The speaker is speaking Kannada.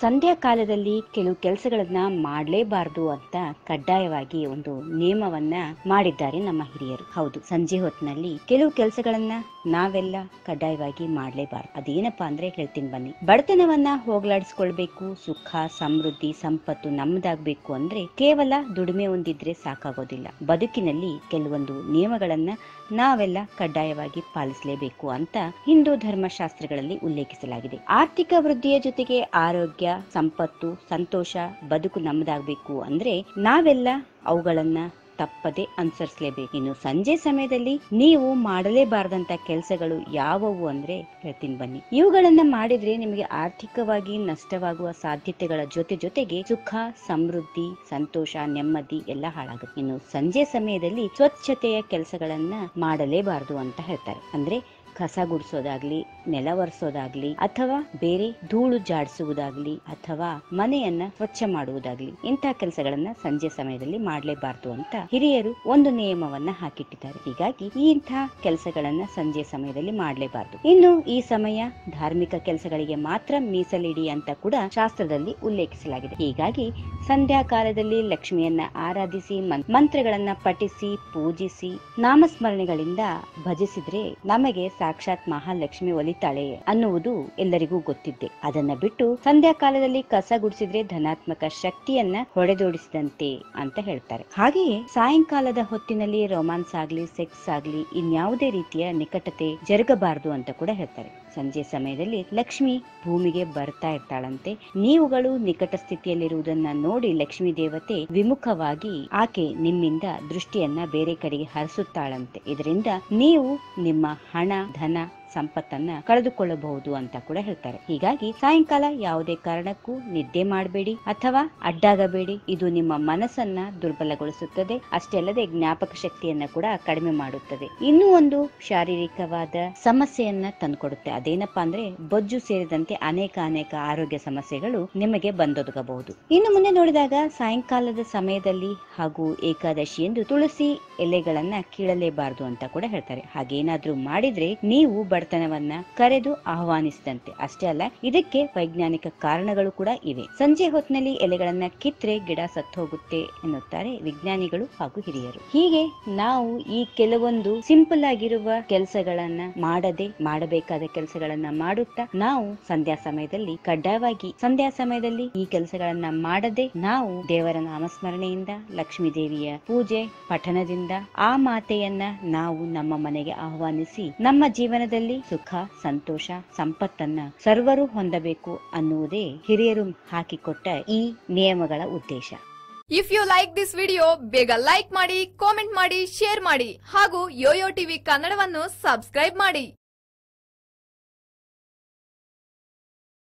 ಸಂಧ್ಯಾ ಕಾಲದಲ್ಲಿ ಕೆಲವು ಕೆಲಸಗಳನ್ನ ಮಾಡಲೇಬಾರದು ಅಂತ ಕಡ್ಡಾಯವಾಗಿ ಒಂದು ನಿಯಮವನ್ನ ಮಾಡಿದ್ದಾರೆ ನಮ್ಮ ಹಿರಿಯರು. ಹೌದು, ಸಂಜೆ ಹೊತ್ತಿನಲ್ಲಿ ಕೆಲವು ಕೆಲಸಗಳನ್ನ ನಾವೆಲ್ಲ ಕಡ್ಡಾಯವಾಗಿ ಮಾಡಲೇಬಾರದು. ಅದೇನಪ್ಪಾ ಅಂದ್ರೆ ಹೇಳ್ತೀನಿ ಬನ್ನಿ. ಬಡತನವನ್ನ ಹೋಗಲಾಡಿಸ್ಕೊಳ್ಬೇಕು, ಸುಖ, ಸಮೃದ್ಧಿ, ಸಂಪತ್ತು ನಮ್ಮದಾಗಬೇಕು ಅಂದ್ರೆ ಕೇವಲ ದುಡಿಮೆ ಒಂದಿದ್ರೆ ಸಾಕಾಗೋದಿಲ್ಲ. ಬದುಕಿನಲ್ಲಿ ಕೆಲವೊಂದು ನಿಯಮಗಳನ್ನ ನಾವೆಲ್ಲ ಕಡ್ಡಾಯವಾಗಿ ಪಾಲಿಸಲೇಬೇಕು ಅಂತ ಹಿಂದೂ ಧರ್ಮಶಾಸ್ತ್ರಗಳಲ್ಲಿ ಉಲ್ಲೇಖಿಸಲಾಗಿದೆ. ಆರ್ಥಿಕ ವೃದ್ಧಿಯ ಜೊತೆಗೆ ಆರೋಗ್ಯ ಸಂಪತ್ತು, ಸಂತೋಷ ಬದುಕು ನಮ್ಮದಾಗಬೇಕು ಅಂದ್ರೆ ನಾವೆಲ್ಲ ಅವುಗಳನ್ನ ತಪ್ಪದೆ ಅನುಸರಿಸಲೇಬೇಕು. ಇನ್ನು ಸಂಜೆ ಸಮಯದಲ್ಲಿ ನೀವು ಮಾಡಲೇಬಾರದಂತ ಕೆಲಸಗಳು ಯಾವುವು ಅಂದ್ರೆ ಹೇಳ್ತೀನಿ ಬನ್ನಿ. ಇವುಗಳನ್ನ ಮಾಡಿದ್ರೆ ನಿಮಗೆ ಆರ್ಥಿಕವಾಗಿ ನಷ್ಟವಾಗುವ ಸಾಧ್ಯತೆಗಳ ಜೊತೆ ಜೊತೆಗೆ ಸುಖ, ಸಮೃದ್ಧಿ, ಸಂತೋಷ, ನೆಮ್ಮದಿ ಎಲ್ಲ ಹಾಳಾಗುತ್ತೆ. ಇನ್ನು ಸಂಜೆ ಸಮಯದಲ್ಲಿ ಸ್ವಚ್ಛತೆಯ ಕೆಲಸಗಳನ್ನ ಮಾಡಲೇಬಾರದು ಅಂತ ಹೇಳ್ತಾರೆ. ಅಂದ್ರೆ ಕಸ ಗುಡಿಸೋದಾಗ್ಲಿ, ನೆಲ ಒರೆಸೋದಾಗ್ಲಿ, ಅಥವಾ ಬೇರೆ ಧೂಳು ಜಾಡಿಸುವುದಾಗ್ಲಿ, ಅಥವಾ ಮನೆಯನ್ನ ಸ್ವಚ್ಛ ಮಾಡುವುದಾಗ್ಲಿ ಇಂತಹ ಕೆಲಸಗಳನ್ನ ಸಂಜೆ ಸಮಯದಲ್ಲಿ ಮಾಡಲೇಬಾರದು ಅಂತ ಹಿರಿಯರು ಒಂದು ನಿಯಮವನ್ನ ಹಾಕಿಟ್ಟಿದ್ದಾರೆ. ಹೀಗಾಗಿ ಈ ಇಂತಹ ಕೆಲಸಗಳನ್ನ ಸಂಜೆ ಸಮಯದಲ್ಲಿ ಮಾಡಲೇಬಾರದು. ಇನ್ನು ಈ ಸಮಯ ಧಾರ್ಮಿಕ ಕೆಲಸಗಳಿಗೆ ಮಾತ್ರ ಮೀಸಲಿಡಿ ಅಂತ ಕೂಡ ಶಾಸ್ತ್ರದಲ್ಲಿ ಉಲ್ಲೇಖಿಸಲಾಗಿದೆ. ಹೀಗಾಗಿ ಸಂಧ್ಯಾ ಕಾಲದಲ್ಲಿ ಲಕ್ಷ್ಮಿಯನ್ನ ಆರಾಧಿಸಿ ಮಂತ್ರಗಳನ್ನ ಪಠಿಸಿ, ಪೂಜಿಸಿ, ನಾಮಸ್ಮರಣೆಗಳಿಂದ ಭಜಿಸಿದ್ರೆ ನಮಗೆ ಸಾಕ್ಷಾತ್ ಮಹಾಲಕ್ಷ್ಮಿ ಒಲಿತಾಳೆ ಅನ್ನುವುದು ಎಲ್ಲರಿಗೂ ಗೊತ್ತಿದ್ದೆ. ಅದನ್ನ ಬಿಟ್ಟು ಸಂಧ್ಯಾ ಕಾಲದಲ್ಲಿ ಕಸ ಗುಡಿಸಿದ್ರೆ ಧನಾತ್ಮಕ ಶಕ್ತಿಯನ್ನ ಹೊಡೆದೋಡಿಸಿದಂತೆ ಅಂತ ಹೇಳ್ತಾರೆ. ಹಾಗೆಯೇ ಸಾಯಂಕಾಲದ ಹೊತ್ತಿನಲ್ಲಿ ರೊಮಾನ್ಸ್ ಆಗ್ಲಿ, ಸೆಕ್ಸ್ ಆಗ್ಲಿ, ಇನ್ಯಾವುದೇ ರೀತಿಯ ನಿಕಟತೆ ಜರುಗಬಾರದು ಅಂತ ಕೂಡ ಹೇಳ್ತಾರೆ. ಸಂಜೆ ಸಮಯದಲ್ಲಿ ಲಕ್ಷ್ಮಿ ಭೂಮಿಗೆ ಬರ್ತಾ ಇರ್ತಾಳಂತೆ. ನೀವುಗಳು ನಿಕಟ ಸ್ಥಿತಿಯಲ್ಲಿರುವುದನ್ನ ನೋಡಿ ಲಕ್ಷ್ಮೀ ದೇವತೆ ವಿಮುಖವಾಗಿ ಆಕೆ ನಿಮ್ಮಿಂದ ದೃಷ್ಟಿಯನ್ನ ಬೇರೆ ಕಡೆಗೆ ಹರಿಸುತ್ತಾಳಂತೆ. ಇದರಿಂದ ನೀವು ನಿಮ್ಮ ಹಣ धना ಸಂಪತ್ತನ್ನ ಕಳೆದುಕೊಳ್ಳಬಹುದು ಅಂತ ಕೂಡ ಹೇಳ್ತಾರೆ. ಹೀಗಾಗಿ ಸಾಯಂಕಾಲ ಯಾವುದೇ ಕಾರಣಕ್ಕೂ ನಿದ್ದೆ ಮಾಡಬೇಡಿ ಅಥವಾ ಅಡ್ಡಾಗಬೇಡಿ. ಇದು ನಿಮ್ಮ ಮನಸ್ಸನ್ನ ದುರ್ಬಲಗೊಳಿಸುತ್ತದೆ. ಅಷ್ಟೇ ಅಲ್ಲದೆ ಜ್ಞಾಪಕ ಶಕ್ತಿಯನ್ನ ಕೂಡ ಕಡಿಮೆ ಮಾಡುತ್ತದೆ. ಇನ್ನೂ ಒಂದು ಶಾರೀರಿಕವಾದ ಸಮಸ್ಯೆಯನ್ನ ತಂದುಕೊಡುತ್ತೆ. ಅದೇನಪ್ಪಾ ಅಂದ್ರೆ ಬೊಜ್ಜು ಸೇರಿದಂತೆ ಅನೇಕ ಅನೇಕ ಆರೋಗ್ಯ ಸಮಸ್ಯೆಗಳು ನಿಮಗೆ ಬಂದೊದಗಬಹುದು. ಇನ್ನು ಮುಂದೆ ನೋಡಿದಾಗ ಸಾಯಂಕಾಲದ ಸಮಯದಲ್ಲಿ ಹಾಗೂ ಏಕಾದಶಿ ಎಂದು ತುಳಸಿ ಎಲೆಗಳನ್ನ ಕೀಳಲೇಬಾರದು ಅಂತ ಕೂಡ ಹೇಳ್ತಾರೆ. ಹಾಗೇನಾದ್ರೂ ಮಾಡಿದ್ರೆ ನೀವು ಬಡತನವನ್ನ ಕರೆದು ಆಹ್ವಾನಿಸಿದಂತೆ. ಅಷ್ಟೇ ಅಲ್ಲ, ಇದಕ್ಕೆ ವೈಜ್ಞಾನಿಕ ಕಾರಣಗಳು ಕೂಡ ಇವೆ. ಸಂಜೆ ಹೊತ್ತಿನಲ್ಲಿ ಎಲೆಗಳನ್ನ ಕಿತ್ರೆ ಗಿಡ ಸತ್ತು ಹೋಗುತ್ತೆ ಎನ್ನುತ್ತಾರೆ ವಿಜ್ಞಾನಿಗಳು ಹಾಗೂ ಹಿರಿಯರು. ಹೀಗೆ ನಾವು ಈ ಕೆಲವೊಂದು ಸಿಂಪಲ್ ಆಗಿರುವ ಕೆಲಸಗಳನ್ನ ಮಾಡದೆ, ಮಾಡಬೇಕಾದ ಕೆಲಸಗಳನ್ನ ಮಾಡುತ್ತಾ, ನಾವು ಸಂಧ್ಯಾ ಸಮಯದಲ್ಲಿ ಕಡ್ಡಾಯವಾಗಿ, ಸಂಧ್ಯಾ ಸಮಯದಲ್ಲಿ ಈ ಕೆಲಸಗಳನ್ನ ಮಾಡದೆ, ನಾವು ದೇವರ ನಾಮಸ್ಮರಣೆಯಿಂದ, ಲಕ್ಷ್ಮೀ ದೇವಿಯ ಪೂಜೆ ಪಠನದಿಂದ ಆ ಮಾತೆಯನ್ನ ನಾವು ನಮ್ಮ ಮನೆಗೆ ಆಹ್ವಾನಿಸಿ, ನಮ್ಮ ಜೀವನದಲ್ಲಿ ಸುಖ, ಸಂತೋಷ, ಸಂಪತ್ತನ್ನ ಸರ್ವರು ಹೊಂದಬೇಕು ಅನ್ನುವುದೇ ಹಿರಿಯರು ಹಾಕಿಕೊಟ್ಟ ಈ ನಿಯಮಗಳ ಉದ್ದೇಶ. If you like this video ಬೇಗ ಲೈಕ್ ಮಾಡಿ ಕಾಮೆಂಟ್ ಮಾಡಿ ಶೇರ್ ಮಾಡಿ ಹಾಗೂ ಯೋಯೋ ಟಿವಿ ಕನ್ನಡವನ್ನು ಸಬ್ಸ್ಕ್ರೈಬ್ ಮಾಡಿ.